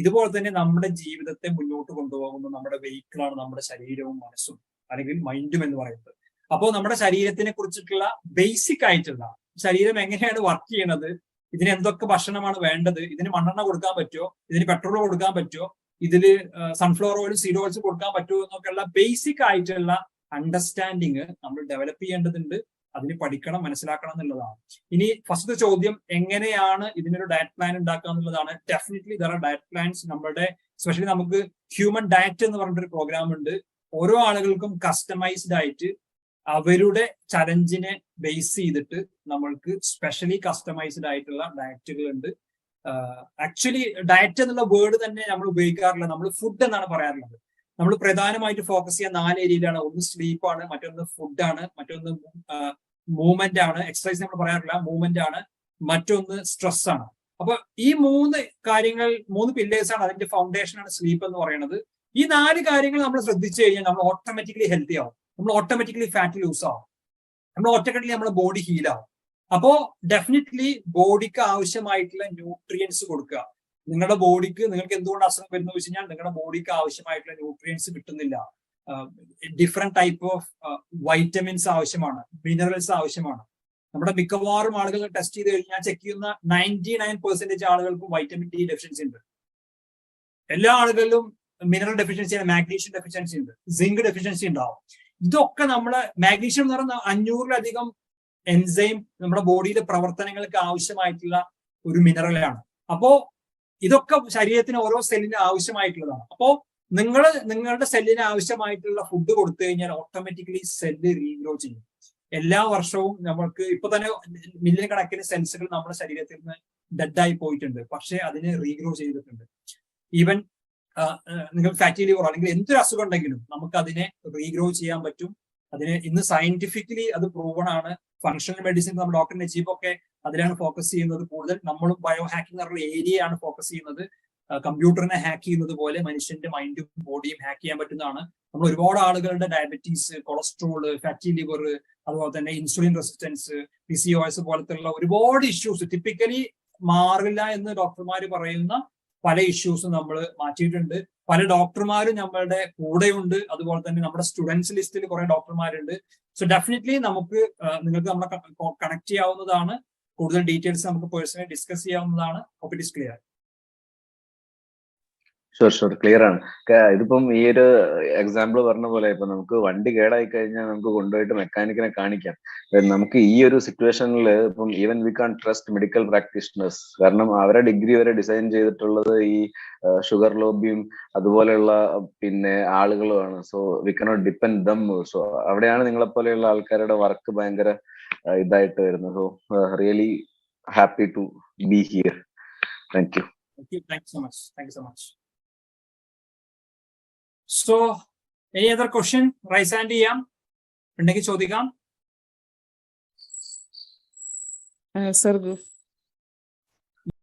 ഇതുപോലെ തന്നെ നമ്മുടെ ജീവിതത്തെ മുന്നോട്ട് കൊണ്ടുപോകുന്ന നമ്മുടെ വെഹിക്കിളാണ് നമ്മുടെ ശരീരവും മനസ്സും അല്ലെങ്കിൽ മൈൻഡും എന്ന് പറയുന്നത്. അപ്പോൾ നമ്മുടെ ശരീരത്തിനെ കുറിച്ചിട്ടുള്ള ബേസിക് ആയിട്ടുള്ള ശരീരം എങ്ങനെയാണ് വർക്ക് ചെയ്യുന്നത് ഇതിന് എന്തൊക്കെ ഭക്ഷണമാണ് വേണ്ടത് ഇതിന് മണ്ണെണ്ണ കൊടുക്കാൻ പറ്റുമോ ഇതിന് പെട്രോൾ കൊടുക്കാൻ പറ്റുമോ ഇതിൽ സൺഫ്ലവർ ഓയിൽ സീഡ് ഓയിൽസ് കൊടുക്കാൻ പറ്റുമോ എന്നൊക്കെയുള്ള ബേസിക് ആയിട്ടുള്ള അണ്ടർസ്റ്റാൻഡിങ് നമ്മൾ ഡെവലപ്പ് ചെയ്യേണ്ടതുണ്ട്. അതിന് പഠിക്കണം മനസ്സിലാക്കണം എന്നുള്ളതാണ്. ഇനി ഫസ്റ്റ് ചോദ്യം എങ്ങനെയാണ് ഇതിനൊരു ഡയറ്റ് പ്ലാൻ ഉണ്ടാക്കുക എന്നുള്ളതാണ്. ഡെഫിനറ്റ്ലി ഇതര ഡയറ്റ് പ്ലാൻസ് നമ്മുടെ സ്പെഷ്യലി നമുക്ക് ഹ്യൂമൻ ഡയറ്റ് എന്ന് പറഞ്ഞിട്ടൊരു പ്രോഗ്രാം ഉണ്ട്. ഓരോ ആളുകൾക്കും കസ്റ്റമൈസ്ഡ് ആയിട്ട് അവരുടെ ചലഞ്ചിനെ ബേസ് ചെയ്തിട്ട് നമ്മൾക്ക് സ്പെഷ്യലി കസ്റ്റമൈസ്ഡ് ആയിട്ടുള്ള ഡയറ്റുകൾ ഉണ്ട് ആക്ച്വലി ഡയറ്റ് എന്നുള്ള വേർഡ് തന്നെ നമ്മൾ ഉപയോഗിക്കാറില്ല. നമ്മൾ ഫുഡ് എന്നാണ് പറയാറുള്ളത്. നമ്മൾ പ്രധാനമായിട്ട് ഫോക്കസ് ചെയ്യാൻ നാല് ഏരിയയിലാണ് ഒന്ന് സ്ലീപ്പ് ആണ് മറ്റൊന്ന് ഫുഡാണ് മറ്റൊന്ന് മൂവ്മെന്റ് ആണ്. എക്സസൈസ് നമ്മൾ പറയാറില്ല മൂവ്മെന്റ് ആണ് മറ്റൊന്ന് സ്ട്രെസ് ആണ്. അപ്പൊ ഈ മൂന്ന് കാര്യങ്ങൾ മൂന്ന് പില്ലേഴ്സ് ആണ് അതിന്റെ ഫൗണ്ടേഷൻ ആണ് സ്ലീപ്പ് എന്ന് പറയുന്നത്. ഈ നാല് കാര്യങ്ങൾ നമ്മൾ ശ്രദ്ധിച്ചു കഴിഞ്ഞാൽ നമ്മൾ ഓട്ടോമാറ്റിക്കലി ഹെൽത്തി ആവും. നമ്മൾ ഓട്ടോമാറ്റിക്കലി ഫാറ്റ് ലൂസ് ആവും. നമ്മൾ ഓട്ടോമാറ്റിക്കലി നമ്മുടെ ബോഡി ഹീൽ ആവും. അപ്പോ ഡെഫിനറ്റ്ലി ബോഡിക്ക് ആവശ്യമായിട്ടുള്ള ന്യൂട്രിയൻസ് കൊടുക്കുക. നിങ്ങളുടെ ബോഡിക്ക് നിങ്ങൾക്ക് എന്തുകൊണ്ട് അസുഖം വരുന്നു വെച്ച് കഴിഞ്ഞാൽ നിങ്ങളുടെ ബോഡിക്ക് ആവശ്യമായിട്ടുള്ള ന്യൂട്രിയൻസ് കിട്ടുന്നില്ല. ഡിഫറെന്റ് ടൈപ്പ് ഓഫ് വൈറ്റമിൻസ് ആവശ്യമാണ് മിനറൽസ് ആവശ്യമാണ്. നമ്മുടെ മിക്കവാറും ആളുകൾ ടെസ്റ്റ് ചെയ്ത് കഴിഞ്ഞാൽ ചെക്ക് ചെയ്യുന്ന നയന്റി നയൻ പെർസെന്റേജ് ആളുകൾക്കും വൈറ്റമിൻ ഡി ഡെഫിഷ്യൻസി ഉണ്ട്. എല്ലാ ആളുകളിലും മിനറൽ ഡെഫിഷ്യൻസി ആണ് മാഗ്നീഷ്യം ഡെഫിഷ്യൻസി ഉണ്ട് സിങ്ക് ഡെഫിഷ്യൻസി ഉണ്ടാവും. ഇതൊക്കെ നമ്മൾ മാഗ്നീഷ്യം എന്ന് പറയുന്ന അഞ്ഞൂറിലധികം എൻസൈം നമ്മുടെ ബോഡിയിലെ പ്രവർത്തനങ്ങൾക്ക് ആവശ്യമായിട്ടുള്ള ഒരു മിനറലാണ് അപ്പോ ഇതൊക്കെ ശരീരത്തിന് ഓരോ സെല്ലിന് ആവശ്യമായിട്ടുള്ളതാണ്. അപ്പോ നിങ്ങൾ നിങ്ങളുടെ സെല്ലിന് ആവശ്യമായിട്ടുള്ള ഫുഡ് കൊടുത്തു കഴിഞ്ഞാൽ ഓട്ടോമാറ്റിക്കലി സെല്ല് റീഗ്രോ ചെയ്യും. എല്ലാ വർഷവും നമ്മൾക്ക് ഇപ്പൊ തന്നെ മില്യൺ കണക്കിന് സെൽസുകൾ നമ്മുടെ ശരീരത്തിൽ നിന്ന് ഡെഡായി പോയിട്ടുണ്ട്. പക്ഷെ അതിന് റീഗ്രോ ചെയ്തിട്ടുണ്ട്. ഈവൻ നിങ്ങൾ ഫാറ്റി ലിവർ അല്ലെങ്കിൽ എന്തൊരു അസുഖം ഉണ്ടെങ്കിലും നമുക്ക് അതിനെ റീഗ്രോ ചെയ്യാൻ പറ്റും. അതിന് ഇന്ന് സയന്റിഫിക്കലി അത് പ്രൂവൺ ആണ്. ഫങ്ഷണൽ മെഡിസിൻ നമ്മുടെ ഡോക്ടർ നജീബ് ഒക്കെ അതിലാണ് ഫോക്കസ് ചെയ്യുന്നത്. കൂടുതൽ നമ്മളും ബയോ ഹാക്കിംഗ് എന്നുള്ള ഏരിയയാണ് ഫോക്കസ് ചെയ്യുന്നത്. കമ്പ്യൂട്ടറിനെ ഹാക്ക് ചെയ്യുന്നത് പോലെ മനുഷ്യന്റെ മൈൻഡും ബോഡിയും ഹാക്ക് ചെയ്യാൻ പറ്റുന്നതാണ്. നമ്മൾ ഒരുപാട് ആളുകളുടെ ഡയബറ്റീസ് കൊളസ്ട്രോൾ ഫാറ്റി ലിവർ അതുപോലെ തന്നെ ഇൻസുലിൻ റെസിസ്റ്റൻസ് പി സി പോലത്തെയുള്ള ഒരുപാട് ഇഷ്യൂസ് ടിപ്പിക്കലി മാറില്ല എന്ന് ഡോക്ടർമാർ പറയുന്ന പല ഇഷ്യൂസും നമ്മൾ മാറ്റിയിട്ടുണ്ട്. പല ഡോക്ടർമാരും നമ്മളുടെ കൂടെയുണ്ട്. അതുപോലെ തന്നെ നമ്മുടെ സ്റ്റുഡൻസ് ലിസ്റ്റിൽ കുറെ ഡോക്ടർമാരുണ്ട് സോ ഡെഫിനറ്റ്ലി നമുക്ക് നിങ്ങൾക്ക് നമ്മളെ കണക്ട് ചെയ്യാവുന്നതാണ്. കൂടുതൽ ഡീറ്റെയിൽസ് നമുക്ക് പേഴ്സണലി ഡിസ്കസ് ചെയ്യാവുന്നതാണ്. Hope it is clear sure sure clear ആണ്. ഇതിപ്പം ഈ ഒരു എക്സാമ്പിൾ പറഞ്ഞ പോലെ ഇപ്പൊ നമുക്ക് വണ്ടി കേടായി കഴിഞ്ഞാൽ നമുക്ക് കൊണ്ടുപോയിട്ട് മെക്കാനിക്കിനെ കാണിക്കാം. നമുക്ക് ഈ ഒരു സിറ്റുവേഷനിൽ ഇപ്പം even we can't trust medical practitioners കാരണം അവരെ ഡിഗ്രി വരെ ഡിസൈൻ ചെയ്തിട്ടുള്ളത് ഈ ഷുഗർ ലോബിയും അതുപോലെയുള്ള പിന്നെ ആളുകളുമാണ്. So we cannot depend them so അവിടെയാണ് നിങ്ങളെ പോലെയുള്ള ആൾക്കാരുടെ വർക്ക് ഭയങ്കര ഇതായിട്ട് വരുന്നത്. So really happy to be here thank you thank you so much thank you so much so any other question raise hand ചെയ്യാം. ഉണ്ടെങ്കിൽ ചോദിക്കാം. സർ